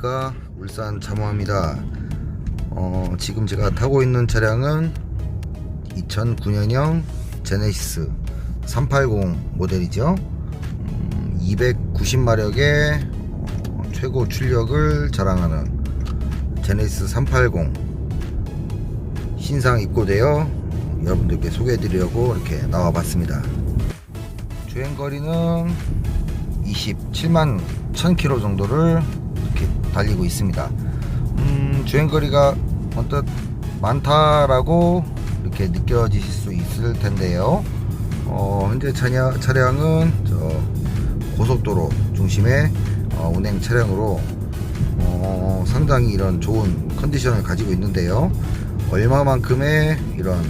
안녕하십니까 울산 자모합니다. 어, 지금 제가 타고 있는 차량은 2009년형 제네시스 380 모델이죠. 음, 290마력의 어, 최고 출력을 자랑하는 제네시스 380 신상 입고되어 여러분들께 소개해 드리려고 이렇게 나와 봤습니다. 주행거리는 27만 1000km 정도를 달리고 있습니다. 음, 주행거리가 언뜻 많다라고 이렇게 느껴지실 수 있을 텐데요. 어, 현재 차량, 차량은 저 고속도로 중심의 어, 운행 차량으로 어, 상당히 이런 좋은 컨디션을 가지고 있는데요. 얼마만큼의 이런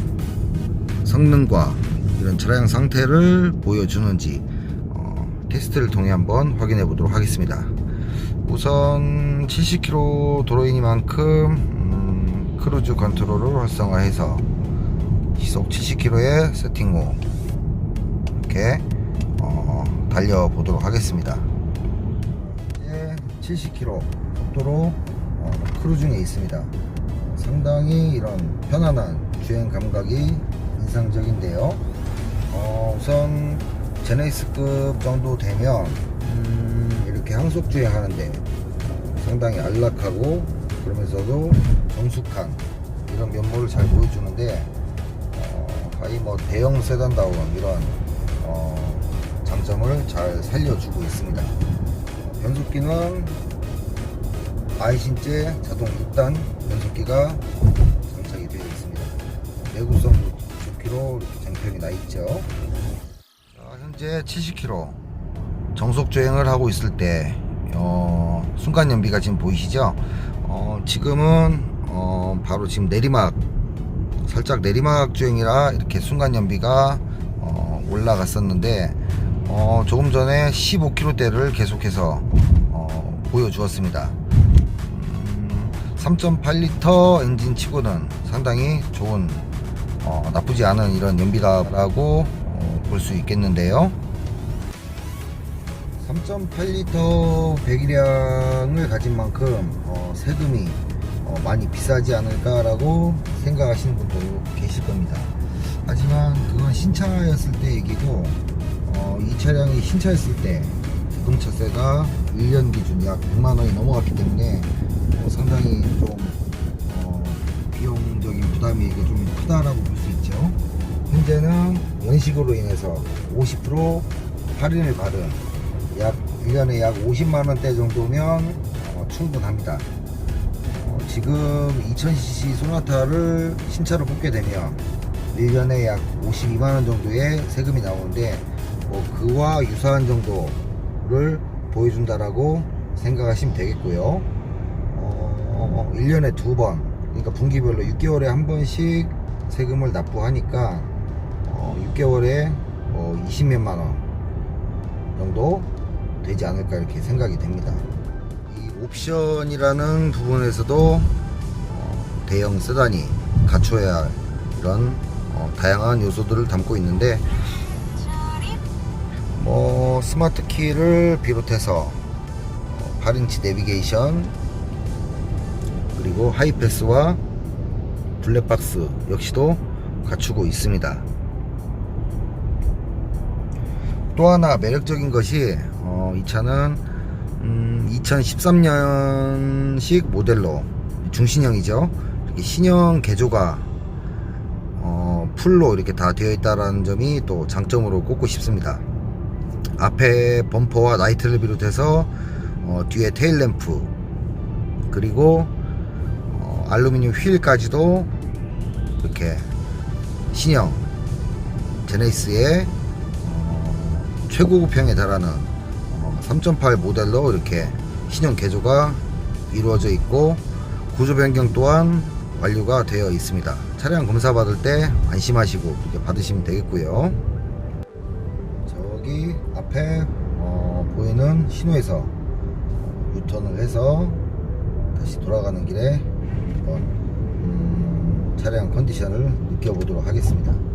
성능과 이런 차량 상태를 보여주는지 어, 테스트를 통해 한번 확인해 보도록 하겠습니다. 우선 70km 도로이니만큼 음, 크루즈 컨트롤을 활성화해서 시속 70km의 세팅 후 이렇게 어, 달려 보도록 하겠습니다. 이제 70km 속도로 어, 크루즈 중에 있습니다. 상당히 이런 편안한 주행 감각이 인상적인데요. 어, 우선 제네시스급 정도 되면 음, 이렇게 항속 주행 하는데 상당히 안락하고 그러면서도 정숙한 이런 면모를 잘 보여주는데 어, 거의 뭐 대형 세단다운 이런 어, 장점을 잘 살려주고 있습니다. 변속기는 아이신제 자동 6단 변속기가 장착이 되어 있습니다. 내구성 좋기로 이렇게 장평이 나 있죠. 자, 현재 70km 정속 주행을 하고 있을 때 어, 순간 연비가 지금 보이시죠? 어, 지금은 어, 바로 지금 내리막 살짝 내리막 주행이라 이렇게 순간 연비가 어, 올라갔었는데 어, 조금 전에 15km대를 계속해서 어, 보여주었습니다. 음, 3.8L 엔진 치고는 상당히 좋은 어, 나쁘지 않은 이런 연비다라고 어, 볼수 있겠는데요. 3.8L 배기량을 가진 만큼 어, 세금이 어, 많이 비싸지 않을까라고 생각하시는 분도 계실 겁니다. 하지만 그건 신차였을 때 얘기고 어, 이 차량이 신차였을 때 자동차세가 1년 기준 약 100만 원이 넘어갔기 때문에 어, 상당히 좀 어, 비용적인 부담이 이게 좀 크다라고 볼 수 있죠. 현재는 연식으로 인해서 50% 할인을 받은 약 1년에 약 50만 원대 정도면 어, 충분합니다. 어, 지금 2000cc 소나타를 신차로 뽑게 되면 1년에 약 52만 원 정도의 세금이 나오는데 뭐 그와 유사한 정도를 보여준다라고 생각하시면 되겠고요. 어, 1년에 두 번, 그러니까 분기별로 6개월에 한 번씩 세금을 납부하니까 어, 6개월에 뭐 20몇만 원 정도 되지 않을까 이렇게 생각이 됩니다. 이 옵션이라는 부분에서도 어, 대형 세단이 갖춰야 할 이런 어, 다양한 요소들을 담고 있는데 뭐 스마트 키를 비롯해서 어, 8인치 내비게이션 그리고 하이패스와 블랙박스 역시도 갖추고 있습니다. 또 하나 매력적인 것이 어, 이 차는 음, 2013년식 모델로 중신형이죠. 신형 개조가 어, 풀로 이렇게 다 되어 있다는 점이 또 장점으로 꼽고 싶습니다. 앞에 범퍼와 라이트를 비롯해서 어, 뒤에 테일 램프 그리고 어, 알루미늄 휠까지도 이렇게 신형 제네시스의 어, 최고급형에 달하는 어, 3.8 모델로 이렇게 신형 개조가 이루어져 있고 구조 변경 또한 완료가 되어 있습니다. 차량 검사 받을 때 안심하시고 이렇게 받으시면 되겠고요. 저기 앞에 어, 보이는 신호에서 어, 유턴을 해서 다시 돌아가는 길에 한번 음, 차량 컨디션을 느껴보도록 하겠습니다.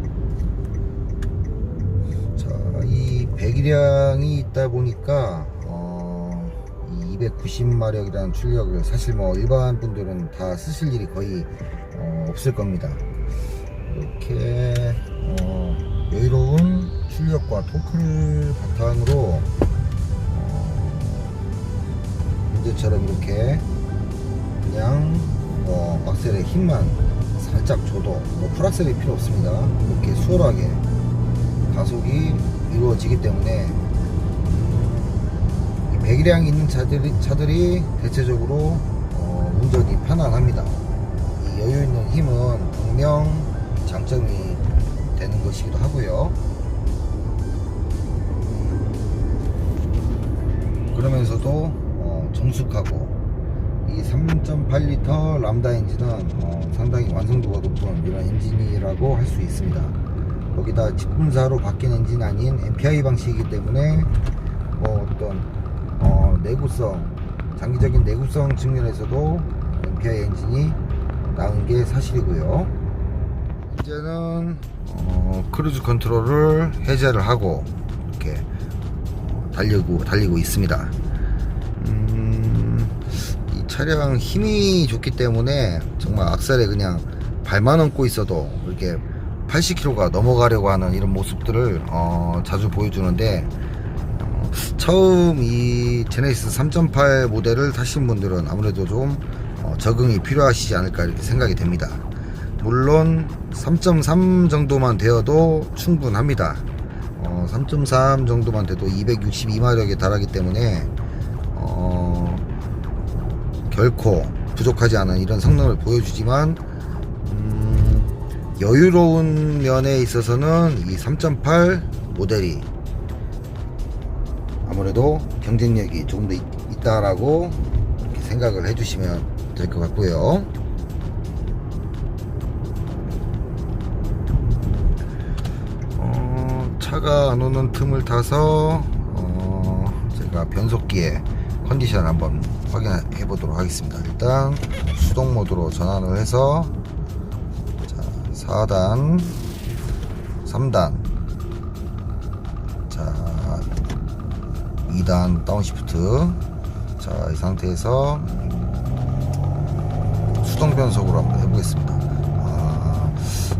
배기량이 있다 보니까 어, 이 290마력이라는 출력을 사실 뭐 일반 분들은 다 쓰실 일이 거의 어, 없을 겁니다. 이렇게 어, 여유로운 출력과 토크를 바탕으로 어, 현재처럼 이렇게 그냥 어, 악셀에 힘만 살짝 줘도 뭐 풀악셀이 필요 없습니다. 이렇게 수월하게 가속이 이루어지기 때문에 이 배기량이 있는 차들이, 차들이 대체적으로 어, 운전이 편안합니다. 이 여유 있는 힘은 분명 장점이 되는 것이기도 하고요. 그러면서도 어, 정숙하고 이 3.8리터 람다 엔진은 어, 상당히 완성도가 높은 이런 엔진이라고 할 수 있습니다. 거기다 직분사로 바뀐 엔진 아닌 MPI 방식이기 때문에 뭐 어떤 어, 내구성, 장기적인 내구성 측면에서도 MPI 엔진이 나은 게 사실이고요. 이제는 어, 크루즈 컨트롤을 해제를 하고 이렇게 어, 달리고 달리고 있습니다. 음, 이 차량 힘이 좋기 때문에 정말 악셀에 그냥 발만 얹고 있어도 이렇게 80km가 넘어가려고 하는 이런 모습들을 어, 자주 보여주는데 어, 처음 이 제네시스 3.8 모델을 타신 분들은 아무래도 좀 어, 적응이 필요하시지 않을까 이렇게 생각이 됩니다. 물론 3.3 정도만 되어도 충분합니다. 어, 3.3 정도만 돼도 262마력에 달하기 때문에 어, 결코 부족하지 않은 이런 성능을 보여주지만 음, 여유로운 면에 있어서는 이 3.8 모델이 아무래도 경쟁력이 조금 더 있, 있다라고 생각을 해주시면 될 것 같고요. 어, 차가 안 오는 틈을 타서 어, 제가 변속기에 컨디션을 한번 확인해 보도록 하겠습니다. 일단 수동 모드로 전환을 해서 자, 4단, 3단, 자, 2단 다운시프트. 자, 이 상태에서 수동 변속으로 한번 해보겠습니다. 아,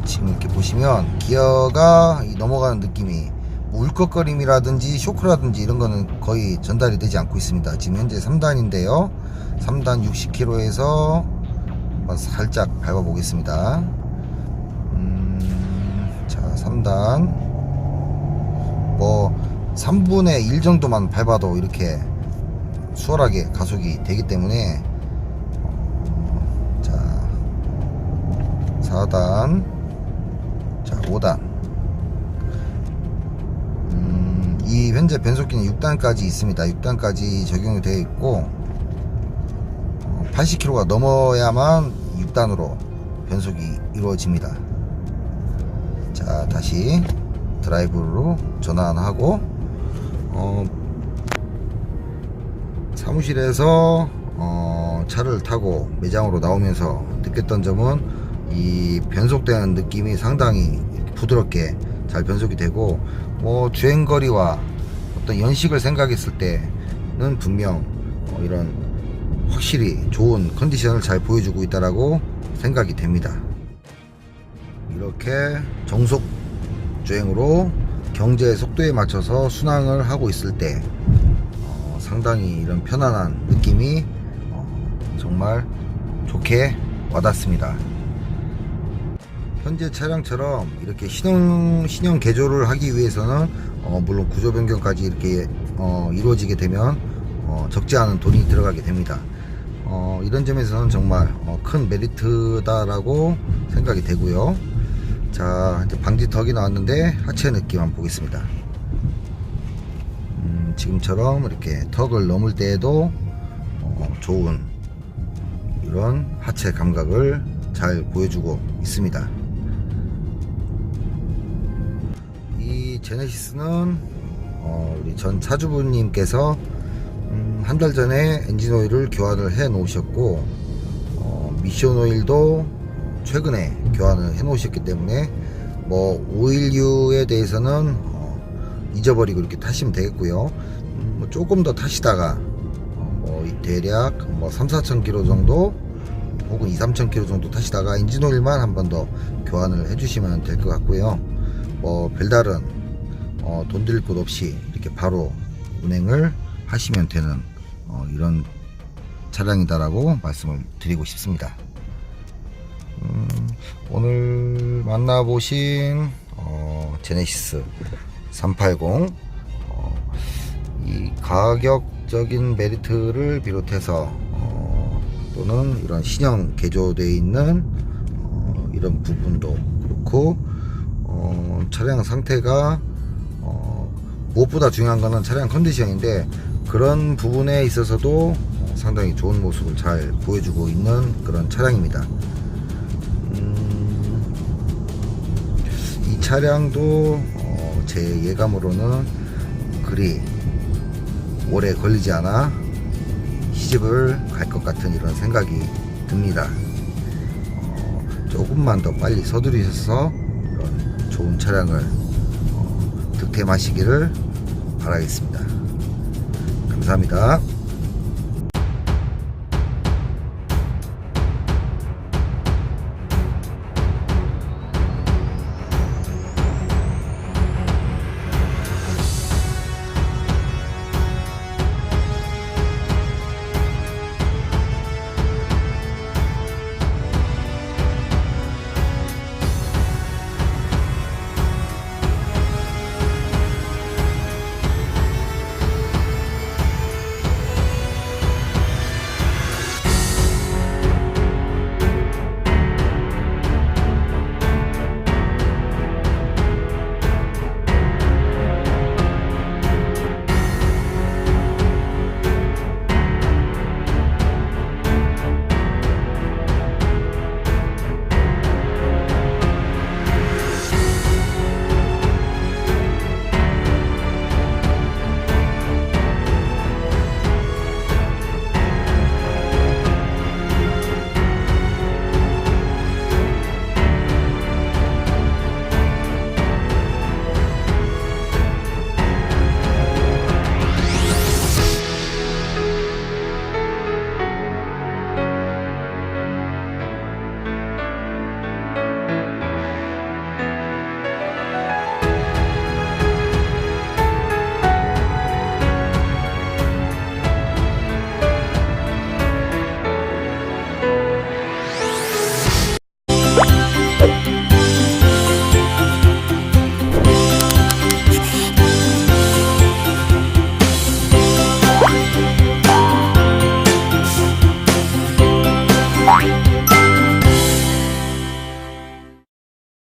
지금 이렇게 보시면 기어가 이 넘어가는 느낌이 뭐 울컥거림이라든지 쇼크라든지 이런 거는 거의 전달이 되지 않고 있습니다. 지금 현재 3단인데요. 3단 60km에서 한번 살짝 밟아 보겠습니다. 음, 자, 3단. 뭐 3분의 1 정도만 밟아도 이렇게 수월하게 가속이 되기 때문에 어, 자 4단. 자 5단. 음, 이 현재 변속기는 6단까지 있습니다. 6단까지 적용이 되어 있고 80km가 넘어야만 6단으로 변속이 이루어집니다. 자 다시 드라이브로 전환하고 어, 사무실에서 어, 차를 타고 매장으로 나오면서 느꼈던 점은 이 변속되는 느낌이 상당히 부드럽게 잘 변속이 되고 뭐 주행거리와 어떤 연식을 생각했을 때는 분명 어, 이런 확실히 좋은 컨디션을 잘 보여주고 있다라고 생각이 됩니다. 이렇게 정속 주행으로 경제 속도에 맞춰서 순항을 하고 있을 때 어, 상당히 이런 편안한 느낌이 어, 정말 좋게 와닿습니다. 현재 차량처럼 이렇게 신형, 신형 개조를 하기 위해서는 어, 물론 구조 변경까지 이렇게 어, 이루어지게 되면 어, 적지 않은 돈이 들어가게 됩니다. 어, 이런 점에서는 정말 어, 큰 메리트다라고 생각이 되고요. 자, 이제 방지턱이 나왔는데 하체 느낌 한번 보겠습니다. 음, 지금처럼 이렇게 턱을 넘을 때에도 어, 좋은 이런 하체 감각을 잘 보여주고 있습니다. 이 제네시스는 어, 우리 전 차주분님께서 음, 한달 전에 엔진 오일을 교환을 해 놓으셨고 어, 미션 오일도 최근에 교환을 해 놓으셨기 때문에 뭐 오일류에 대해서는 어, 잊어버리고 이렇게 타시면 되겠고요 음, 뭐 조금 더 타시다가 어, 뭐 대략 뭐 3, 4천 킬로 정도 혹은 2, 3천 킬로 정도 타시다가 엔진 오일만 한 번 더 교환을 해주시면 될 것 같고요. 뭐 별다른 어, 돈 들일 것 없이 이렇게 바로 운행을 하시면 되는 어, 이런 차량이다라고 말씀을 드리고 싶습니다. 음, 오늘 만나보신 어, 제네시스 380 어, 이 가격적인 메리트를 비롯해서 어, 또는 이런 신형 개조되어 있는 어, 이런 부분도 그렇고 어, 차량 상태가 어, 무엇보다 중요한 거는 차량 컨디션인데 그런 부분에 있어서도 어, 상당히 좋은 모습을 잘 보여주고 있는 그런 차량입니다. 차량도 어, 제 예감으로는 그리 오래 걸리지 않아 시집을 갈 것 같은 이런 생각이 듭니다. 어, 조금만 더 빨리 서두르셔서 이런 좋은 차량을 어, 득템하시기를 바라겠습니다. 감사합니다.